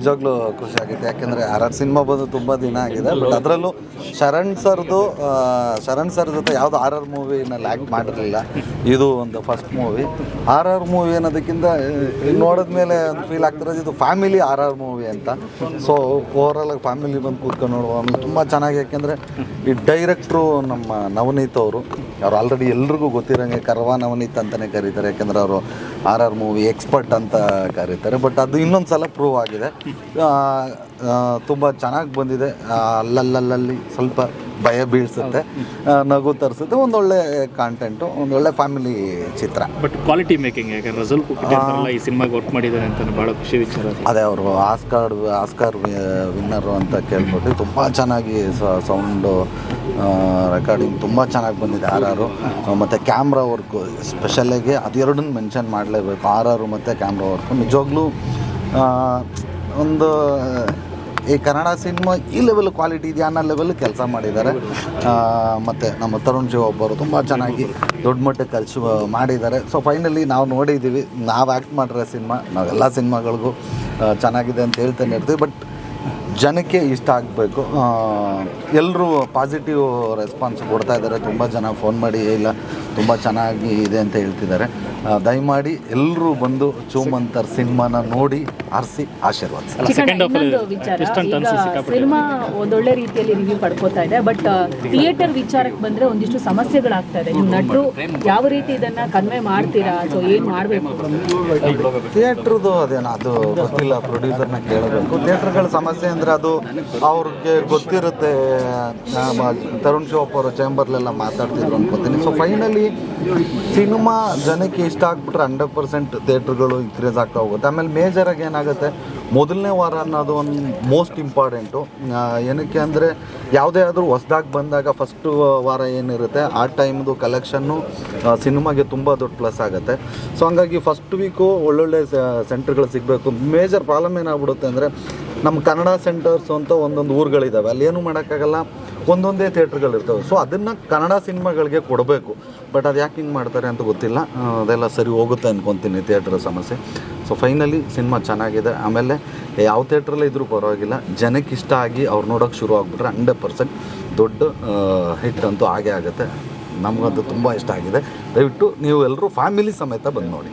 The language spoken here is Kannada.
ನಿಜವಾಗ್ಲೂ ಖುಷಿ ಆಗುತ್ತೆ. ಯಾಕೆಂದರೆ ಆರ್ ಆರ್ ಸಿನಿಮಾ ಬಂದು ತುಂಬ ದಿನ ಆಗಿದೆ. ಬಟ್ ಅದರಲ್ಲೂ ಶರಣ್ ಸರ್ದು ಶರಣ್ ಸರ್ ಜೊತೆ ಯಾವುದು ಆರ್ ಆರ್ ಮೂವಿನಲ್ಲಿ ಆ್ಯಕ್ಟ್ ಮಾಡಿರಲಿಲ್ಲ. ಇದು ಒಂದು first movie R R movie ಅನ್ನೋದಕ್ಕಿಂತ ನೋಡಿದ ಮೇಲೆ ಒಂದು ಫೀಲ್ ಆಗ್ತಿರೋದು ಇದು ಫ್ಯಾಮಿಲಿ ಆರ್ ಆರ್ ಮೂವಿ ಅಂತ. ಸೊ ಓವರಾಲ್ ಫ್ಯಾಮಿಲಿ ಬಂದು ಕೂತ್ಕೊಂಡು ನೋಡುವ ತುಂಬಾ ತುಂಬ ಚೆನ್ನಾಗಿ, ಯಾಕೆಂದ್ರೆ ಈ ಡೈರೆಕ್ಟ್ರು ನಮ್ಮ ನವನೀತ್ ಅವರು, ಅವ್ರು ಆಲ್ರೆಡಿ ಎಲ್ರಿಗೂ ಗೊತ್ತಿರೋಂಗೆ ಕರ್ವಾ ನವನೀತ್ ಅಂತಲೇ ಕರೀತಾರೆ. ಯಾಕೆಂದರೆ ಅವರು ಆರ್ ಆರ್ ಮೂವಿ ಎಕ್ಸ್ಪರ್ಟ್ ಅಂತ ಕರೀತಾರೆ, ಬಟ್ ಅದು ಇನ್ನೊಂದು ಸಲ ಪ್ರೂವ್ ಆಗಿದೆ. ತುಂಬ ಚೆನ್ನಾಗಿ ಬಂದಿದೆ. ಅಲ್ಲಲ್ಲಲ್ಲಿ ಸ್ವಲ್ಪ ಭಯ ಬೀಳ್ಸುತ್ತೆ ನಗು ತರಿಸುತ್ತೆ ಒಂದೊಳ್ಳೆ ಕಾಂಟೆಂಟು ಒಂದೊಳ್ಳೆ ಫ್ಯಾಮಿಲಿ ಚಿತ್ರ. ಬಟ್ ಕ್ವಾಲಿಟಿ ಮೇಕಿಂಗ್ ಯಾಕಂದ್ರೆ ರಸಲ್ ಈ ಸಿನಿಮಾಗೆ ವರ್ಕ್ ಮಾಡಿದ್ದಾರೆ ಅಂತ ಭಾಳ ಖುಷಿ ವಿಚಾರ ಅದು. ಅದೇ ಅವರು ಆಸ್ಕಾರ್ ಆಸ್ಕಾರ್ ವಿನ್ನರು ಅಂತ ಕೇಳ್ಬಿಟ್ಟು ತುಂಬ ಚೆನ್ನಾಗಿ ಸೌಂಡು ರೆಕಾರ್ಡಿಂಗ್ ತುಂಬ ಚೆನ್ನಾಗಿ ಬಂದಿದೆ ಆರ್ ಆರು. ಮತ್ತು ಕ್ಯಾಮ್ರಾ ವರ್ಕು ಸ್ಪೆಷಲಾಗಿ ಅದೆರಡನ್ನ ಮೆನ್ಷನ್ ಮಾಡಲೇಬೇಕು ಆರ್ ಆರು ಮತ್ತು ಕ್ಯಾಮ್ರಾ ವರ್ಕು ನಿಜವಾಗ್ಲೂ ಒಂದು ಈ ಕನ್ನಡ ಸಿನಿಮಾ ಈ ಲೆವೆಲ್ ಕ್ವಾಲಿಟಿ ಇದೆಯಾ ಅನ್ನೋ ಲೆವೆಲ್ ಕೆಲಸ ಮಾಡಿದ್ದಾರೆ. ಮತ್ತು ನಮ್ಮ ತರುಣ್ ಜೀವ ಒಬ್ಬರು ತುಂಬ ಚೆನ್ನಾಗಿ ದೊಡ್ಡ ಮಟ್ಟಕ್ಕೆ ಕಲಿಸು ಮಾಡಿದ್ದಾರೆ. ಸೊ ಫೈನಲಿ ನಾವು ನೋಡಿದ್ದೀವಿ. ನಾವು ಆ್ಯಕ್ಟ್ ಮಾಡಿರೋ ಸಿನಿಮಾ, ನಾವೆಲ್ಲ ಸಿನಿಮಾಗಳಿಗೂ ಚೆನ್ನಾಗಿದೆ ಅಂತ ಹೇಳ್ತಾನೆ ಇರ್ತೀವಿ ಬಟ್ ಜನಕ್ಕೆ ಇಷ್ಟ ಆಗಬೇಕು. ಎಲ್ಲರೂ ಪಾಸಿಟಿವ್ ರೆಸ್ಪಾನ್ಸ್ ಕೊಡ್ತಾ ಇದ್ದಾರೆ. ತುಂಬ ಜನ ಫೋನ್ ಮಾಡಿ ಇಲ್ಲ ತುಂಬ ಚೆನ್ನಾಗಿ ಇದೆ ಅಂತ ಹೇಳ್ತಿದ್ದಾರೆ. ದಯಮಾಡಿ ಎಲ್ಲರೂ ಬಂದು ಚೂಮಂತರ್ ಸಿನಿಮಾನ ನೋಡಿ ಆರಿಸಿ ಆಶೀರ್ವಾದ. ಸಿನಿಮಾ ಒಂದೊಳ್ಳೆ ರೀತಿಯಲ್ಲಿ ರಿವ್ಯೂ ಪಡ್ಕೋತಾ ಇದೆ ಬಟ್ ಥಿಯೇಟರ್ ವಿಚಾರಕ್ಕೆ ಬಂದ್ರೆ ಒಂದಿಷ್ಟು ಸಮಸ್ಯೆಗಳಾಗ್ತಾ ಇದೆ. ನೀವು ನಟರು ಯಾವ ರೀತಿ ಇದನ್ನ ಕನ್ವೆ ಮಾಡ್ತೀರಾ? ಸೊ ಏನ್ ಮಾಡಬೇಕು? ಥಿಯೇಟರ್ದು ಅದೇನೋ ಅದು ಗೊತ್ತಿಲ್ಲ ಪ್ರೊಡ್ಯೂಸರ್ನ ಕೇಳಬೇಕು. ಥಿಯೇಟ್ರ್ಗಳ ಸಮಸ್ಯೆ ಅಂದ್ರೆ ಅದು ಅವ್ರಿಗೆ ಗೊತ್ತಿರುತ್ತೆ ತರುಣ್ ಶೋಪ್ ಅವರು ಚೇಂಬರ್ಲೆಲ್ಲ ಮಾತಾಡ್ತಿದ್ರು ಅನ್ಕೋತೀನಿ. ಸೊ ಫೈನಲಿ ಸಿನಿಮಾ ಜನಕ್ಕೆ ಇಷ್ಟ ಆಗ್ಬಿಟ್ರೆ ಹಂಡ್ರೆಡ್ ಪರ್ಸೆಂಟ್ ಥಿಯೇಟ್ರ್ಗಳು ಇನ್ಕ್ರೀಸ್ ಆಗ್ತಾ ಹೋಗುತ್ತೆ. ಆಮೇಲೆ ಮೇಜರಾಗಿ ಏನಾಗುತ್ತೆ, ಮೊದಲನೇ ವಾರ ಅನ್ನೋದು ಒಂದು ಮೋಸ್ಟ್ ಇಂಪಾರ್ಟೆಂಟು ಏನಕ್ಕೆ ಅಂದರೆ ಯಾವುದೇ ಆದರೂ ಹೊಸ್ದಾಗಿ ಬಂದಾಗ ಫಸ್ಟು ವಾರ ಏನಿರುತ್ತೆ, ಆ ಟೈಮ್ದು ಕಲೆಕ್ಷನ್ನು ಸಿನಿಮಾಗೆ ತುಂಬ ದೊಡ್ಡ ಪ್ಲಸ್ ಆಗುತ್ತೆ. ಸೊ ಹಂಗಾಗಿ ಫಸ್ಟ್ ವೀಕು ಒಳ್ಳೊಳ್ಳೆ ಸೆಂಟ್ರ್ಗಳು ಸಿಗಬೇಕು. ಮೇಜರ್ ಪ್ರಾಬ್ಲಮ್ ಏನಾಗ್ಬಿಡುತ್ತೆ ಅಂದರೆ ನಮ್ಮ ಕನ್ನಡ ಸೆಂಟರ್ಸ್ ಅಂತ ಒಂದೊಂದು ಊರುಗಳಿದ್ದಾವೆ ಅಲ್ಲಿ ಏನು ಮಾಡೋಕ್ಕಾಗಲ್ಲ ಒಂದೊಂದೇ ಥಿಯೇಟ್ರ್ಗಳಿರ್ತವೆ ಸೊ ಅದನ್ನು ಕನ್ನಡ ಸಿನಿಮಾಗಳಿಗೆ ಕೊಡಬೇಕು. ಬಟ್ ಅದು ಯಾಕೆ ಹಿಂಗೆ ಮಾಡ್ತಾರೆ ಅಂತ ಗೊತ್ತಿಲ್ಲ. ಅದೆಲ್ಲ ಸರಿ ಹೋಗುತ್ತೆ ಅಂದ್ಕೊತೀನಿ ಥಿಯೇಟ್ರ್ ಸಮಸ್ಯೆ. ಸೊ ಫೈನಲಿ ಸಿನಿಮಾ ಚೆನ್ನಾಗಿದೆ. ಆಮೇಲೆ ಯಾವ ಥಿಯೇಟ್ರಲ್ಲೇ ಇದ್ರೂ ಪರವಾಗಿಲ್ಲ. ಜನಕ್ಕೆ ಇಷ್ಟ ಆಗಿ ಅವ್ರು ನೋಡೋಕೆ ಶುರು ಆಗಿಬಿಟ್ರೆ ಹಂಡ್ರೆಡ್ ಪರ್ಸೆಂಟ್ ದೊಡ್ಡ ಹಿಟ್ ಅಂತೂ ಆಗೇ ಆಗುತ್ತೆ. ನಮಗಂತೂ ತುಂಬ ಇಷ್ಟ ಆಗಿದೆ. ದಯವಿಟ್ಟು ನೀವು ಎಲ್ಲರೂ ಫ್ಯಾಮಿಲಿ ಸಮೇತ ಬಂದು ನೋಡಿ.